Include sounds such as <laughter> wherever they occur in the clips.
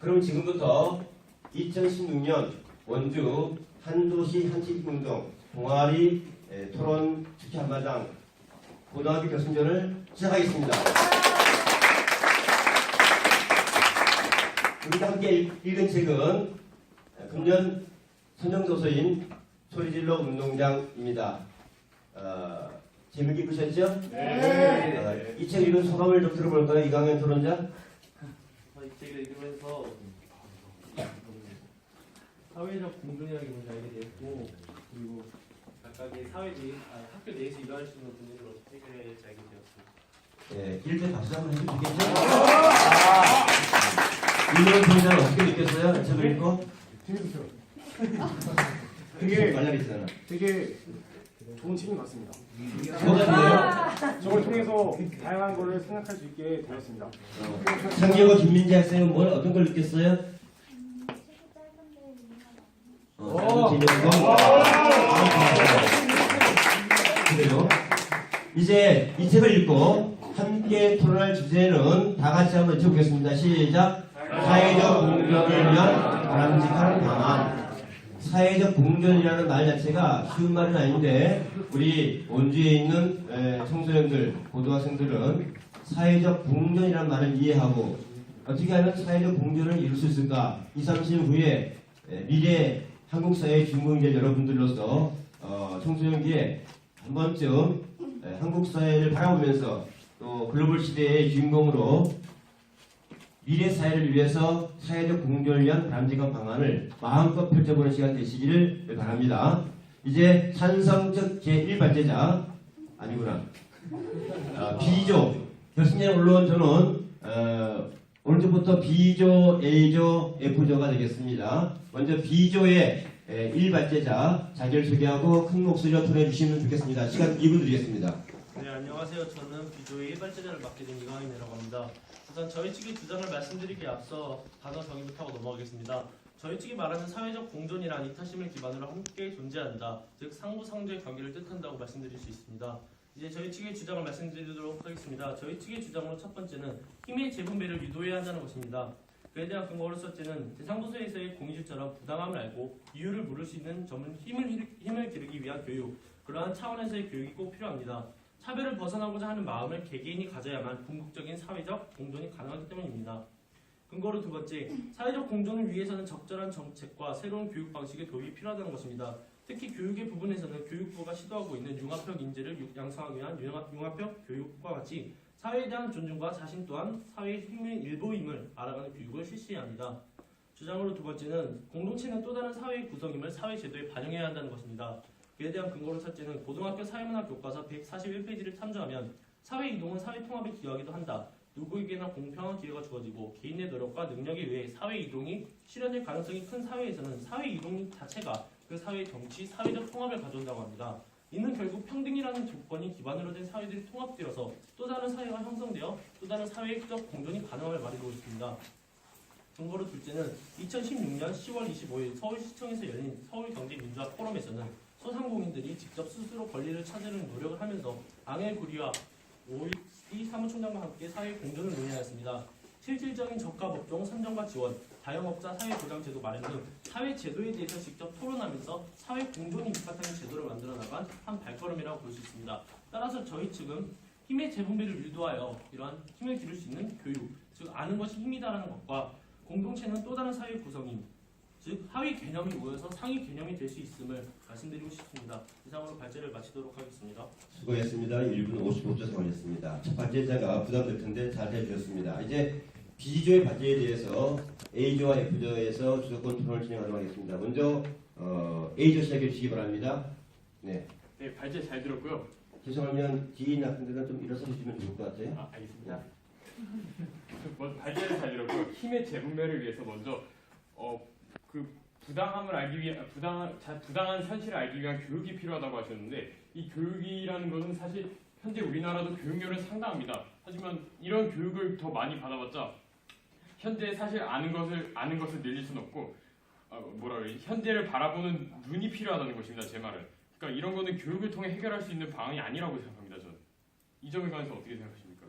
그럼 지금부터 2016년 원주 한도시 한치운동 동아리 에, 토론 특히 한마당 고등학교 결승전을 시작하겠습니다. 우리가 함께 읽- 읽은 책은 금년 선정도서인 소리질러 운동장입니다. 어, 재밌게 보셨죠? 네. 어, 이책 읽은 소감을 좀 들어볼까요? 이강현 토론자? 어, 이 책을 읽으면서 사회적 공존이라는 게 뭔지 알게 되었고 그리고 각각의 사회들이 아, 학교 내에서 일어날 수 있는 분들을 어떻게 해결해야 할지 알게 되었습니다. 네, 일대 박수 한번 해주시겠죠? 이명훈 토론자는 어떻게 느꼈어요? 책을 읽고? 재밌었어요. 되게 만약 <laughs> 있잖아. 되게 좋은 책인 것 같습니다. 저걸 통해서 다양한 거를 생각할 수 있게 되었습니다. 어, 상기하고 김민지 학생은 뭘 어떤 걸 느꼈어요? 어. 그래요. 이제 이 책을 읽고 함께 토론할 주제는 다 같이 한번 외쳐보겠습니다. 시작. 사회적 공존을 위한 바람직한 방안. 사회적 공존이라는 말 자체가 쉬운 말은 아닌데 우리 원주에 있는 에, 청소년들, 고등학생들은 사회적 공존이라는 말을 이해하고 어떻게 하면 사회적 공존을 이룰 수 있을까? 2, 30년 후에 에, 미래 한국 사회의 주인공이 될 여러분들로서 어, 청소년기에 한 번쯤 에, 한국 사회를 바라보면서 또 글로벌 시대의 주인공으로 미래 사회를 위해서 사회적 공존을 위한 바람직한 방안을 마음껏 펼쳐보는 시간 되시기를 바랍니다. 이제 찬성적 제1발제자 아니구나. 아, B조 결승전에 올라온 저는 어, 오늘 부터 B조, A조, F조가 되겠습니다. 먼저 B조의 1발제자 자기를 소개하고 큰 목소리로 전해주시면 좋겠습니다. 시간 2분 드리겠습니다. 네 안녕하세요. 저는 비조의 일발제자를 맡게 된 이강인이라고 합니다. 우선 저희 측의 주장을 말씀드리기에 앞서 단어 정의부터 하고 넘어가겠습니다. 저희 측이 말하는 사회적 공존이란 이타심을 기반으로 함께 존재한다. 즉 상부상조의 관계를 뜻한다고 말씀드릴 수 있습니다. 이제 저희 측의 주장을 말씀드리도록 하겠습니다. 저희 측의 주장으로 첫 번째는 힘의 재분배를 유도해야 한다는 것입니다. 그에 대한 근거로 첫째는 대상부서에서의 공의질처럼 부당함을 알고 이유를 물을 수 있는 점은 힘을, 힘을 기르기 위한 교육, 그러한 차원에서의 교육이 꼭 필요합니다. 차별을 벗어나고자 하는 마음을 개개인이 가져야만 궁극적인 사회적 공존이 가능하기 때문입니다. 근거로 두 번째, 사회적 공존을 위해서는 적절한 정책과 새로운 교육 방식의 도입이 필요하다는 것입니다. 특히 교육의 부분에서는 교육부가 시도하고 있는 융합형 인재를 유- 양성하기 위한 융합, 융합형 교육과 같이 사회에 대한 존중과 자신 또한 사회의 힘의 일부임을 알아가는 교육을 실시해야 합니다. 주장으로 두 번째는 공동체는 또 다른 사회의 구성임을 사회 제도에 반영해야 한다는 것입니다. 그에 대한 근거로 첫째는 고등학교 사회문학 교과서 141페이지를 참조하면 사회 이동은 사회 통합에 기여하기도 한다. 누구에게나 공평한 기회가 주어지고 개인의 노력과 능력에 의해 사회 이동이 실현될 가능성이 큰 사회에서는 사회 이동 자체가 그 사회의 정치, 사회적 통합을 가져온다고 합니다. 이는 결국 평등이라는 조건이 기반으로 된 사회들이 통합되어서 또 다른 사회가 형성되어 또 다른 사회적 공존이 가능함을 말해주고 있습니다. 근거로 둘째는 2016년 10월 25일 서울시청에서 열린 서울경제민주화 포럼에서는 소상공인들이 직접 스스로 권리를 찾으려는 노력을 하면서 angel 구리와 오이 사무총장과 함께 사회 공존을 논의하였습니다. 실질적인 저가 법종 선정과 지원, 자영업자 사회보장 제도 마련 등 사회 제도에 대해서 직접 토론하면서 사회 공존이 밑바탕인 제도를 만들어 나간 한 발걸음이라고 볼 수 있습니다. 따라서 저희 측은 힘의 재분배를 유도하여 이러한 힘을 기를 수 있는 교육, 즉 아는 것이 힘이다라는 것과 공동체는 또 다른 사회 구성임, 즉 하위 개념이 모여서 상위 개념이 될 수 있음을 말씀드리고 싶습니다. 이상으로 발제를 마치도록 하겠습니다. 수고했습니다. 1분 55초 생활했습니다. 첫 발제자가 부담될 텐데 잘 해주셨습니다. 이제 B조의 발제에 대해서 A조와 F조에서 주도권 토론을 진행하도록 하겠습니다. 먼저 어, A조 시작해 주시기 바랍니다. 네. 네, 발제 잘 들었고요. 죄송하면 뒤에 학생들은 좀 일어서 주시면 좋을 것 같아요. 아, 알겠습니다. 먼저 <laughs> 발제를 잘 들었고요. 힘의 재분배를 위해서 먼저 어, 그 부당함을 알기 위한 부당한 자, 부당한 현실을 알기 위한 교육이 필요하다고 하셨는데 이 교육이라는 것은 사실 현재 우리나라도 교육열은 상당합니다. 하지만 이런 교육을 더 많이 받아봤자 현재 사실 아는 것을 아는 것을 늘릴 수는 없고 어, 뭐라 그래 현재를 바라보는 눈이 필요하다는 것입니다. 제 말은. 그러니까 이런 거는 교육을 통해 해결할 수 있는 방안이 아니라고 생각합니다. 저는 이 점에 관해서 어떻게 생각하십니까?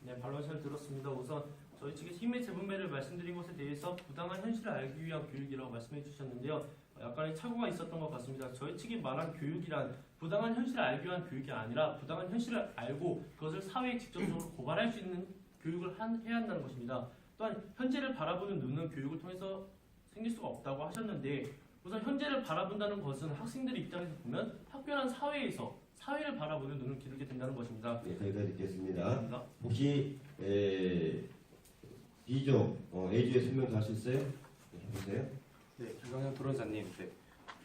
네, 반론 잘 들었습니다. 우선 저희 측의 힘의 재분배를 말씀드린 것에 대해서 부당한 현실을 알기 위한 교육이라고 말씀해 주셨는데요. 어, 약간의 착오가 있었던 것 같습니다. 저희 측이 말한 교육이란 부당한 현실을 알기 위한 교육이 아니라 부당한 현실을 알고 그것을 사회에 직접적으로 <clears throat> 고발할 수 있는 교육을 한- 해야 한다는 것입니다. 또한 현재를 바라보는 눈은 교육을 통해서 생길 수가 없다고 하셨는데 우선 현재를 바라본다는 것은 학생들 입장에서 보면 학교란 사회에서 사회를 바라보는 눈을 기르게 된다는 것입니다. 네, 거기까지 듣겠습니다. 감사합니다. 혹시 에, B조 어, A조의 설명 수 있어요? 네, 해보세요. 네, 김광현 토론자님, 네,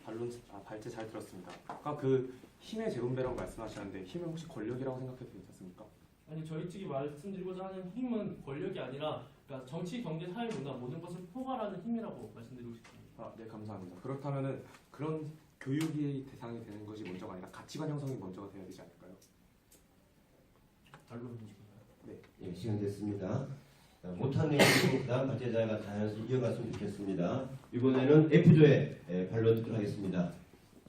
반론 아, 발제 잘 들었습니다. 아까 그 힘의 재분배라고 말씀하셨는데 힘은 혹시 권력이라고 생각해도 괜찮습니까? 아니 저희 측이 말씀드리고자 하는 힘은 권력이 아니라 그러니까 정치, 경제, 사회, 문화 모든 것을 포괄하는 힘이라고 말씀드리고 싶습니다. 아, 네, 감사합니다. 그렇다면은 그런 교육이 대상이 되는 것이 먼저가 아니라 가치관 형성이 먼저가 돼야 되지 않을까요? 반론이신가요? 예, 시간 됐습니다. 자, 못한 내용이니까 발제자가 자연스레 이어갔으면 좋겠습니다. 이번에는 F조의 에, 반론 듣도록 하겠습니다.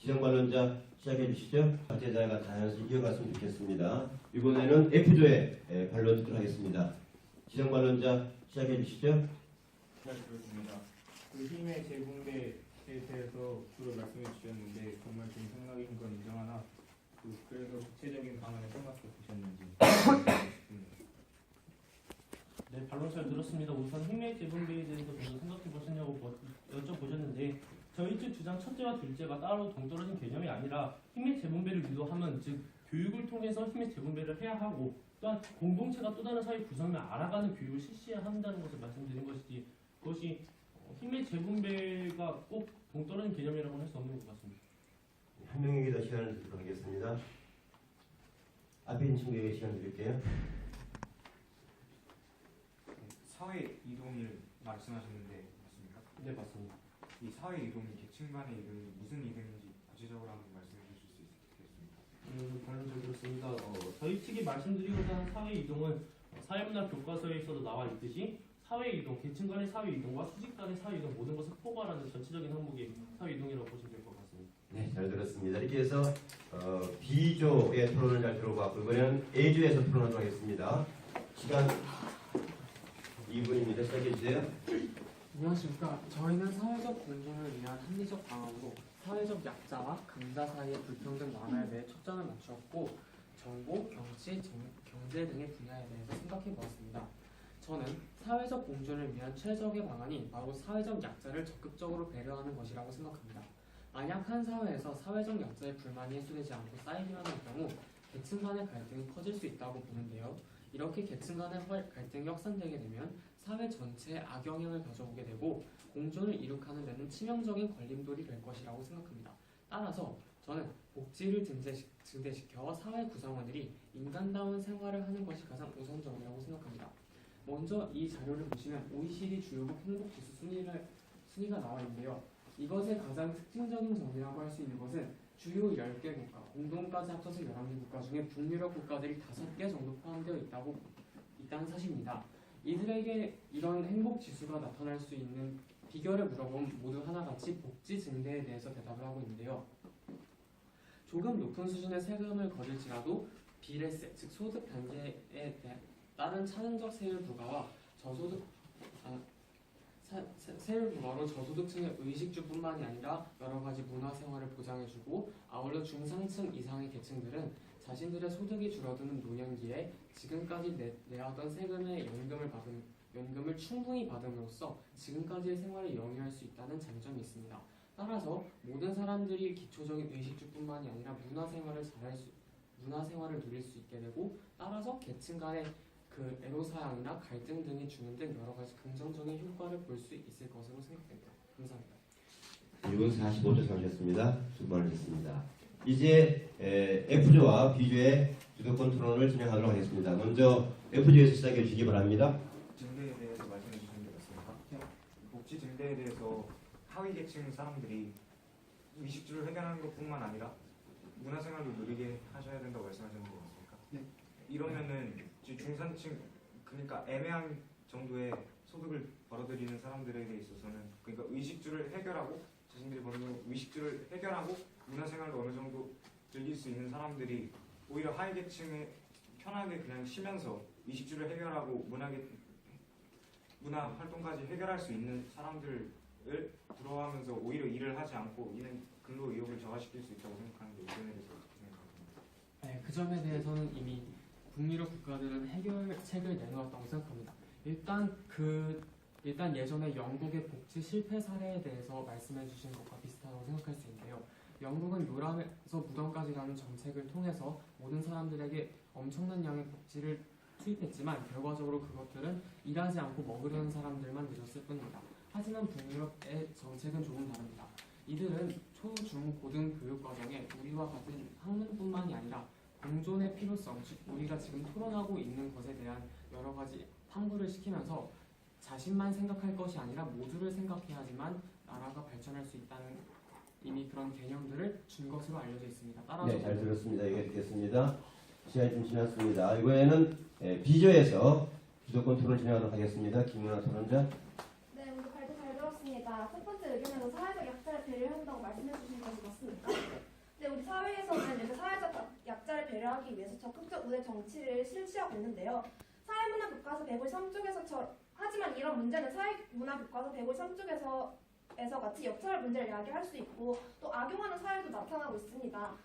지정 반론자 시작해 주시죠. 발제자가 자연스레 이어갔으면 좋겠습니다. 이번에는 F조의 에, 반론 듣도록 하겠습니다. 지정 반론자 시작해 주시죠. 잘 들었습니다. 그 힘의 재분배에 대해서 주로 말씀해 주셨는데 정말 좀 생각인 건 인정하나 그 그래도 구체적인 방안을 생각해 보셨는지 잘 <coughs> 들었습니다. 우선 힘의 재분배에 대해서 먼저 생각해 보셨냐고 뭐- 여쭤보셨는데 저희 측 주장 첫째와 둘째가 따로 동떨어진 개념이 아니라 힘의 재분배를 유도하면 즉 교육을 통해서 힘의 재분배를 해야 하고 또한 공동체가 또 다른 사회 구성을 알아가는 교육을 실시해야 한다는 것을 말씀드린 것이지 그것이 어, 힘의 재분배가 꼭 동떨어진 개념이라고 할 수 없는 것 같습니다. 한 명에게 더 시간을 드리도록 하겠습니다. 앞에 있는 친구에게 시간 드릴게요. 사회 이동을 말씀하셨는데 맞습니까? 네, 맞습니다. 이 사회 이동이 계층 간의 이동이 무슨 이동인지 구체적으로 한번 말씀해 주실 수 있겠습니까? 음, 들었습니다. 어, 저희 측이 말씀드리고자 하는 사회 이동은 어, 사회문화 교과서에서도 나와 있듯이 사회 이동, 계층 간의 사회 이동과 수직 간의 사회 이동 모든 것을 포괄하는 전체적인 항목이 사회 이동이라고 보시면 될 것 같습니다. 네, 잘 들었습니다. 이렇게 해서 어, B조의 토론을 잘 들어봤고 이번에는 A조에서 토론하도록 하겠습니다. 시간 2분입니다. 시작해 주세요. 안녕하십니까. 저희는 사회적 공존을 위한 합리적 방안으로 사회적 약자와 강자 사이의 불평등 완화에 대해 초점을 맞추었고 정보, 정치, 정- 경제 등의 분야에 대해서 생각해 보았습니다. 저는 사회적 공존을 위한 최적의 방안이 바로 사회적 약자를 적극적으로 배려하는 것이라고 생각합니다. 만약 한 사회에서 사회적 약자의 불만이 해소되지 않고 쌓이기만 할 경우 계층 간의 갈등이 커질 수 있다고 보는데요. 이렇게 계층 간의 활- 갈등이 확산되게 되면 사회 전체에 악영향을 가져오게 되고 공존을 이룩하는 데는 치명적인 걸림돌이 될 것이라고 생각합니다. 따라서 저는 복지를 증대시, 증대시켜 사회 구성원들이 인간다운 생활을 하는 것이 가장 우선적이라고 생각합니다. 먼저 이 자료를 보시면 OECD 주요국 행복지수 순위가 나와 있는데요. 이것의 가장 특징적인 점이라고 할 수 있는 것은 주요 10개 국가, 공동까지 합쳐서 11개 국가 중에 북유럽 국가들이 5개 정도 포함되어 있다고 있다는 사실입니다. 이들에게 이런 행복 지수가 나타날 수 있는 비결을 물어보면 모두 하나같이 복지 증대에 대해서 대답을 하고 있는데요. 조금 높은 수준의 세금을 거둘지라도 비례세, 즉 소득 단계에 대- 따른 차등적 세율 부과와 저소득 세- 세율 부과로 저소득층의 의식주뿐만이 아니라 여러 가지 문화 생활을 보장해주고 아울러 중상층 이상의 계층들은 자신들의 소득이 줄어드는 노년기에 지금까지 내, 내하던 세금의 연금을 받은 연금을 충분히 받음으로써 지금까지의 생활을 영위할 수 있다는 장점이 있습니다. 따라서 모든 사람들이 기초적인 의식주뿐만이 아니라 문화 생활을 잘할 수 문화 생활을 누릴 수 있게 되고 따라서 계층 간의 그 애로사항이나 갈등 등이 주는 등 여러 가지 긍정적인 효과를 볼 수 있을 것으로 생각됩니다. 감사합니다. 1분 45초 sam하셨습니다. 수고 많으셨습니다. 이제 에, F조와 B조의 주도권 토론을 진행하도록 하겠습니다. 먼저 F조에서 시작해 주시기 바랍니다. 증대에 대해서 말씀해 주신 게 맞습니까? 복지 증대에 대해서 하위 계층 사람들이 의식주를 해결하는 것뿐만 아니라 문화생활도 누리게 하셔야 된다고 말씀하셨는 게 맞습니까? 네. 이러면은 중산층 그러니까 애매한 정도의 소득을 벌어들이는 사람들에게 있어서는 그러니까 의식주를 해결하고 자신들이 버는 의식주를 해결하고 문화생활도 어느 정도 즐길 수 있는 사람들이 오히려 하위 계층에 편하게 그냥 쉬면서 의식주를 해결하고 문화계 문화 활동까지 해결할 수 있는 사람들을 부러워하면서 오히려 일을 하지 않고 이는 근로 의욕을 저하시킬 수 있다고 생각하는데 이 점에 대해서 어떻게 생각하십니까? 네, 그 점에 대해서는 이미 북유럽 국가들은 해결책을 내놓았다고 생각합니다. 일단 그 일단 예전에 영국의 복지 실패 사례에 대해서 말씀해 주신 것과 비슷하다고 생각할 수 있는데요. 영국은 요람에서 무덤까지라는 정책을 통해서 모든 사람들에게 엄청난 양의 복지를 투입했지만 결과적으로 그것들은 일하지 않고 먹으려는 사람들만 늦었을 뿐입니다. 하지만 북유럽의 정책은 조금 다릅니다. 이들은 초, 중, 고등 교육 과정에 우리와 같은 학문뿐만이 아니라 공존의 필요성, 즉 우리가 지금 토론하고 있는 것에 대한 여러 가지 탐구를 시키면서 자신만 생각할 것이 아니라 모두를 생각해야지만 나라가 발전할 수 있다는 이미 그런 개념들을 준 것으로 알려져 있습니다. 따라서 네, 잘 들었습니다. 이게 듣겠습니다. 시간이 좀 지났습니다. 이번에는 예, 비조에서 주도권 토론 진행하도록 하겠습니다. 김문아 토론자. 네, 모두 발표 잘 들었습니다. 첫 번째 의견에서 사회적 약자를 배려한다고 말씀해 주신 것이 맞습니까? 네, 우리 사회에서는 이렇게 사회적 약자를 배려하기 위해서 적극적 우대 정치를 실시하고 있는데요. 사회문화 교과서 153쪽에서 하지만 이런 문제는 사회문화 교과서 153쪽에서 에서 같이 역차별 문제를 야기할 수 있고 또 악용하는 사회도 나타나고 있습니다.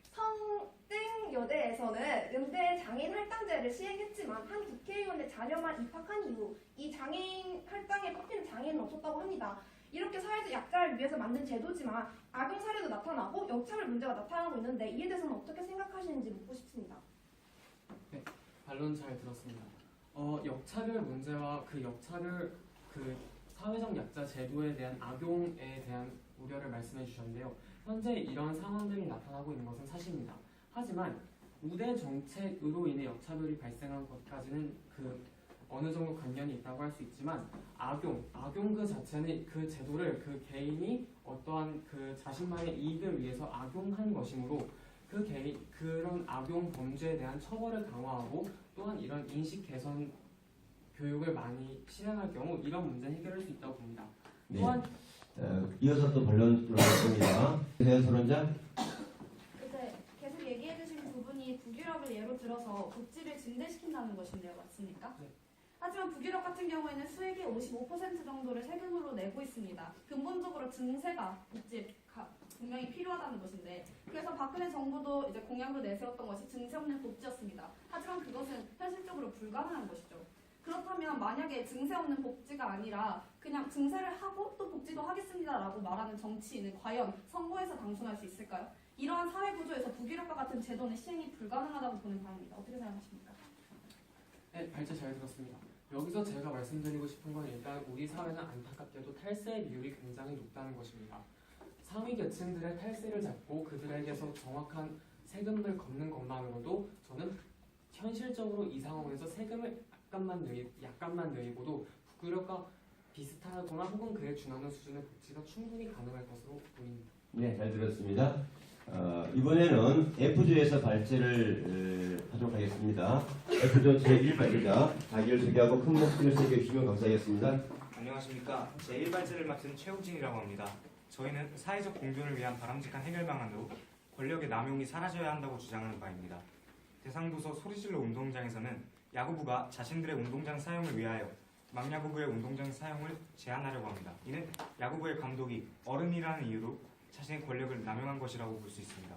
성땡 여대에서는 연대 장애인 할당제를 시행했지만 한 국회의원의 자녀만 입학한 이후 이 장애인 할당에 뽑히는 장애인은 없었다고 합니다. 이렇게 사회적 약자를 위해서 만든 제도지만 악용 사례도 나타나고 역차별 문제가 나타나고 있는데 이에 대해서는 어떻게 생각하시는지 묻고 싶습니다. 반론 잘 들었습니다. 어, 역차별 문제와 그 역차별 그 사회적 약자 제도에 대한 악용에 대한 우려를 말씀해 주셨는데요. 현재 이런 상황들이 나타나고 있는 것은 사실입니다. 하지만 우대 정책으로 인해 역차별이 발생한 것까지는 그 어느 정도 관련이 있다고 할 수 있지만 악용, 악용 그 자체는 그 제도를 그 개인이 어떠한 그 자신만의 이익을 위해서 악용한 것이므로 그 개인 그런 악용 범죄에 대한 처벌을 강화하고 또한 이런 인식 개선 교육을 많이 실행할 경우 이런 문제는 해결할 수 있다고 봅니다. 네. 또한 어, 이어서 또. 대현 토론자. 이제 계속 얘기해 주신 부분이 북유럽을 예로 들어서 복지를 증대시킨다는 것인데요, 맞습니까? 네. 하지만 북유럽 같은 경우에는 수익의 55% 정도를 세금으로 내고 있습니다. 근본적으로 증세가 가- 분명히 필요하다는 것인데 그래서 박근혜 정부도 이제 공약으로 내세웠던 것이 증세 없는 복지였습니다. 하지만 그것은 현실적으로 불가능한 것이죠. 그렇다면 만약에 증세 없는 복지가 아니라 그냥 증세를 하고 또 복지도 하겠습니다라고 말하는 정치인은 과연 선거에서 당선할 수 있을까요? 이러한 사회 구조에서 북유럽과 같은 제도는 시행이 불가능하다고 보는 바입니다. 어떻게 생각하십니까? 네, 발제 잘 들었습니다. 여기서 제가 말씀드리고 싶은 건 일단 우리 사회는 안타깝게도 탈세 비율이 굉장히 높다는 것입니다. 상위 계층들의 탈세를 잡고 그들에게서 정확한 세금을 걷는 것만으로도 저는 현실적으로 이 상황에서 세금을 약간만 늘리, 약간만 늘리고도 북유럽과 비슷하거나 혹은 그에 준하는 수준의 복지가 충분히 가능할 것으로 보입니다. 네, 잘 들었습니다. 어, 이번에는 F조에서 발제를 어, 하도록 하겠습니다. F조 제1발제자 자기를 소개하고 큰 목소리를 소개해 주시면 감사하겠습니다. 안녕하십니까. 제1발제를 맡은 최우진이라고 합니다. 저희는 사회적 공존을 위한 바람직한 해결 방안으로 권력의 남용이 사라져야 한다고 주장하는 바입니다. 대상도서 소리질러 운동장에서는 야구부가 자신들의 운동장 사용을 위하여 망야구부의 운동장 사용을 제한하려고 합니다. 이는 야구부의 감독이 어른이라는 이유로 자신의 권력을 남용한 것이라고 볼 수 있습니다.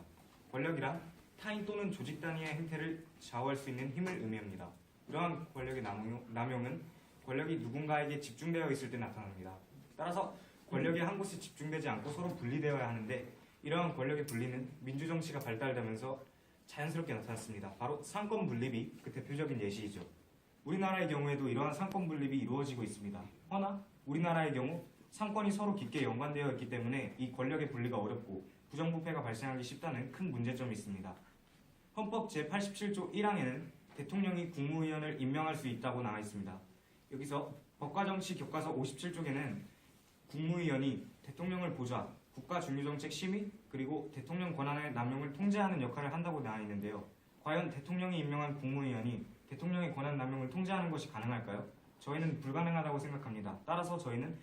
권력이란 타인 또는 조직 단위의 행태를 좌우할 수 있는 힘을 의미합니다. 이러한 권력의 남용, 남용 은 권력이 누군가에게 집중되어 있을 때 나타납니다. 따라서 권력이 한 곳에 집중되지 않고 서로 분리되어야 하는데 이러한 권력의 분리는 민주정치가 발달되면서 자연스럽게 나타났습니다. 바로 상권 분립이 그 대표적인 예시이죠. 우리나라의 경우에도 이러한 상권 분립이 이루어지고 있습니다. 허나 우리나라의 경우 상권이 서로 깊게 연관되어 있기 때문에 이 권력의 분리가 어렵고 부정부패가 발생하기 쉽다는 큰 문제점이 있습니다. 헌법 제87조 1항에는 대통령이 국무위원을 임명할 수 있다고 나와 있습니다. 여기서 법과정치 교과서 57쪽에는 국무위원이 대통령을 보좌, 국가 중요정책 심의, 그리고 대통령 권한의 남용을 통제하는 역할을 한다고 나와 있는데요. 과연 대통령이 임명한 국무위원이 대통령의 권한 남용을 통제하는 것이 가능할까요? 저희는 불가능하다고 생각합니다. 따라서 저희는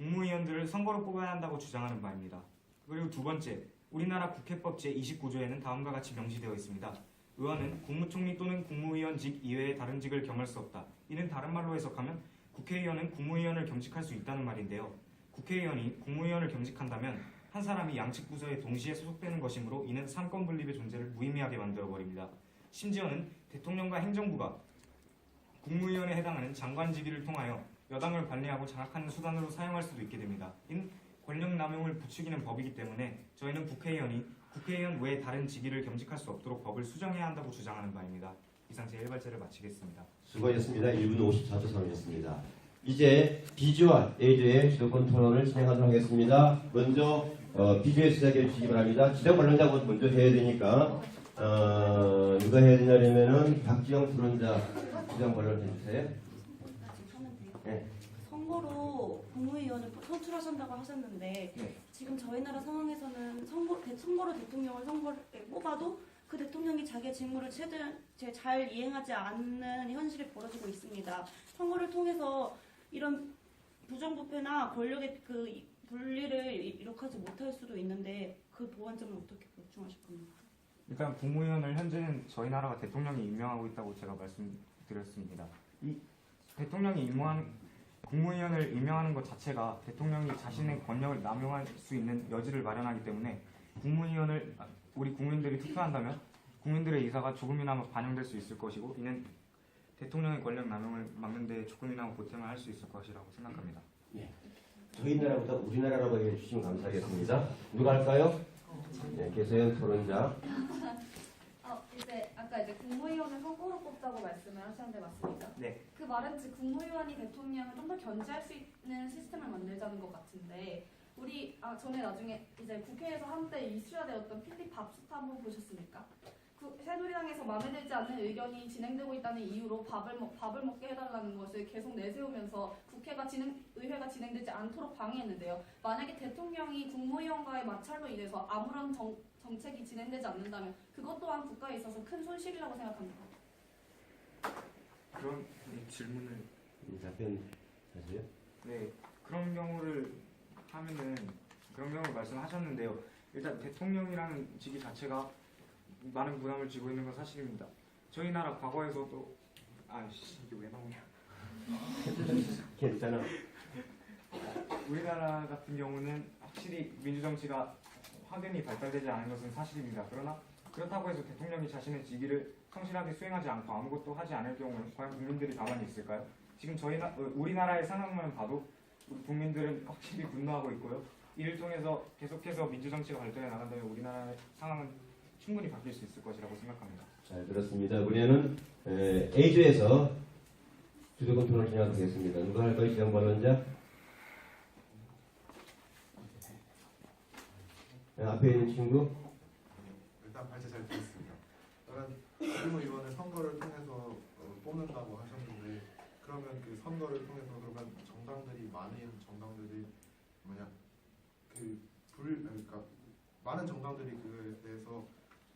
국무위원들을 선거로 뽑아야 한다고 주장하는 바입니다. 그리고 두 번째, 우리나라 국회법 제29조에는 다음과 같이 명시되어 있습니다. 의원은 국무총리 또는 국무위원직 이외의 다른 직을 겸할 수 없다. 이는 다른 말로 해석하면 국회의원은 국무위원을 겸직할 수 있다는 말인데요. 국회의원이 국무위원을 겸직한다면 한 사람이 양측 부서에 동시에 소속되는 것이므로 이는 삼권 분립의 존재를 무의미하게 만들어 버립니다. 심지어는 대통령과 행정부가 국무위원에 해당하는 장관직위를 통하여 여당을 관리하고 장악하는 수단으로 사용할 수도 있게 됩니다. 인 권력 남용을 부추기는 법이기 때문에 저희는 국회의원이 국회의원 외 다른 직위를 겸직할 수 없도록 법을 수정해야 한다고 주장하는 바입니다. 이상 제 1발제를 마치겠습니다. 수고하셨습니다. 1분 54초 삼으셨습니다. 이제 비주와 에이드의 주도권 토론을 진행하도록 하겠습니다. 먼저 어, 비주에 시작해 주시기 바랍니다. 지정 관련자부터 먼저 해야 되니까 어, 누가 해야 되냐면은 박지영 토론자 지정 관련 해 주세요. 네. 선거로 국무위원을 선출하신다고 하셨는데 네. 지금 저희 나라 상황에서는 선거, 대, 선거로 대통령을 선거에 뽑아도 그 대통령이 자기의 직무를 최대한 제- 잘 이행하지 않는 현실이 벌어지고 있습니다. 선거를 통해서 이런 부정부패나 권력의 그 이- 분리를 이- 이룩하지 못할 수도 있는데 그 보완점을 어떻게 보충하실 겁니까? 일단 국무위원을 현재는 저희 나라가 대통령이 임명하고 있다고 제가 말씀드렸습니다. 이 대통령이 임명한 국무위원을 임명하는 것 자체가 대통령이 자신의 권력을 남용할 수 있는 여지를 마련하기 때문에 국무위원을 우리 국민들이 투표한다면 국민들의 의사가 조금이나마 반영될 수 있을 것이고 이는 대통령의 권력 남용을 막는 데 조금이나마 보탬을 할 수 있을 것이라고 생각합니다. 저희 나라보다 우리나라라고 해주시면 감사하겠습니다. 누가 할까요? 네, 계세현 토론자. 어, 이제 아까 이제 국무위원을 선거로 뽑자고 말씀을 하셨는데 맞습니까? 네. 그 말은 즉 국무위원이 대통령을 좀 더 견제할 수 있는 시스템을 만들자는 것 같은데 우리 아 전에 나중에 이제 국회에서 한때 이슈가 되었던 필립 밥스타 한번 보셨습니까? 그 새누리당에서 마음에 들지 않는 의견이 진행되고 있다는 이유로 밥을 먹 밥을 먹게 해달라는 것을 계속 내세우면서 국회가 진행 의회가 진행되지 않도록 방해했는데요. 만약에 대통령이 국무위원과의 마찰로 인해서 아무런 정, 정책이 진행되지 않는다면 그것 또한 국가에 있어서 큰 손실이라고 생각합니다. 그런 질문을 음, 답변하세요. 네, 그런 경우를 하면은 그런 경우 말씀하셨는데요. 일단 대통령이라는 직위 자체가 많은 부담을 지고 있는 건 사실입니다. 저희 나라 과거에서도 아씨 이게 왜 나오냐? <laughs> 괜찮아. 우리나라 같은 경우는 확실히 민주정치가 확연히 발달되지 않은 것은 사실입니다. 그러나 그렇다고 해서 대통령이 자신의 직위를 성실하게 수행하지 않고 아무것도 하지 않을 경우에 과연 국민들이 가만히 있을까요? 지금 저희 나, 어, 우리나라의 상황만 봐도 우리 국민들은 확실히 분노하고 있고요. 이를 통해서 계속해서 민주정치가 발전해 나간다면 우리나라의 상황은 충분히 바뀔 수 있을 것이라고 생각합니다. 잘 들었습니다. 우리는 에, A조에서 주도권 토론을 진행하도록 하겠습니다. 누가 할까요? 지정 발언자? 네, 앞에 있는 친구? 일단 발제 잘 들었습니다. 그러면 국무위원을 선거를 통해서 어, 뽑는다고 하셨는데 그러면 그 선거를 통해서 그러면 정당들이 많은 정당들이 뭐냐 그불 그러니까 많은 정당들이 그에 대해서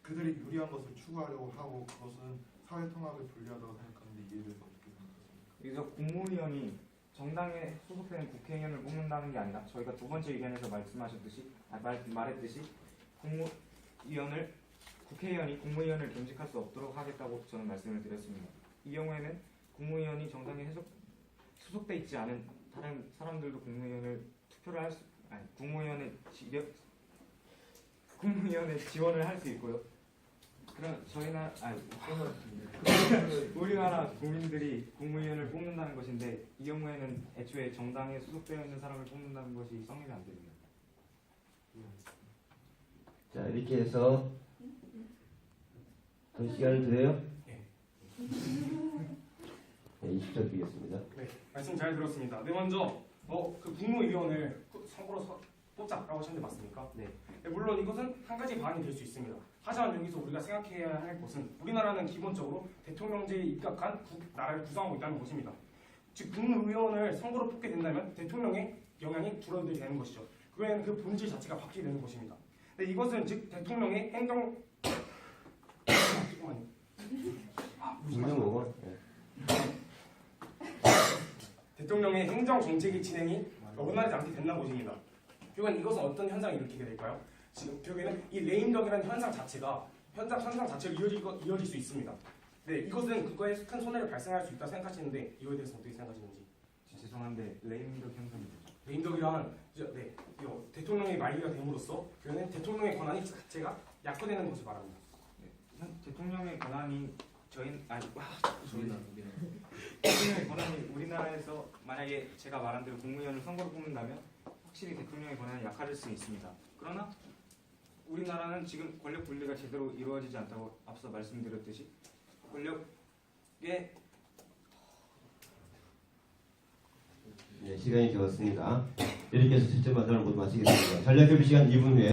그들이 유리한 것을 추구하려고 하고 그것은 사회 통합에 불리하다고 생각하는데 이에 대해서 어떻게 생각하십니까? 여기서 국무위원이 정당에 소속되는 국회의원을 뽑는다는 게 아니라 저희가 두 번째 의견에서 말씀하셨듯이 아, 말, 말했듯이 국무위원을 국회의원이 국무위원을 겸직할 수 없도록 하겠다고 저는 말씀을 드렸습니다. 이 경우에는 국무위원이 정당에 해속, 소속돼 있지 않은 다른 사람들도 국무위원을 투표를 할 수, 아니 국무위원의 지력, 국무위원의 지원을 할 수 있고요. 그럼 저희나 아니 <laughs> 우리나라 국민들이 국무위원을 뽑는다는 것인데 이 경우에는 애초에 정당에 소속되어 있는 사람을 뽑는다는 것이 성립이 안 됩니다. 자, 이렇게 해서 더 시간을 드려요? 네, 20초 드리겠습니다. 말씀 잘 들었습니다. 네 먼저 어, 그 국무위원을 그 선거로 서- 뽑자라고 하셨는데 맞습니까? 네. 물론 이것은 한 가지 방안이 될 수 있습니다. 하지만 여기서 우리가 생각해야 할 것은 우리나라는 기본적으로 대통령제에 입각한 국, 나라를 구성하고 있다는 것입니다. 즉 국무위원을 선거로 뽑게 된다면 대통령의 영향이 줄어들게 되는 것이죠. 그외에는 그 본질 자체가 바뀌게 되는 것입니다. 근데 이것은 즉 대통령의 행정 아, 물좀 먹어. 네. 대통령의 행정 정책의 진행이 원활하지 않게 된다는 것입니다. 결국엔 이것은 어떤 현상이 일으키게 될까요? 지금 결국에는 이 레임덕이라는 현상 자체가 현상 현상 자체를 이어질, 것- 이어질 수 있습니다. 네, 이것은 그거에 큰 손해를 발생할 수 있다 생각하시는데 이거에 대해서 어떻게 생각하시는지? 죄송한데 레임덕 형성이 되죠. 레임덕이란 이제 네, 이 대통령의 말기가 됨으로써 교회는 대통령의 권한이 자체가 약화되는 것을 말합니다. 현- 대통령의 권한이 저희 아니 와 저희는 대통령의 권한이 우리나라에서 만약에 제가 말한 대로 국무위원을 선거로 뽑는다면 확실히 대통령의 권한이 약화될 수 있습니다. 그러나 우리나라는 지금 권력 분리가 제대로 이루어지지 않다고 앞서 말씀드렸듯이 권력의 네, 시간이 되었습니다. 이렇게 해서 실제 만남을 모두 마치겠습니다. 전략협의 시간 2분 후에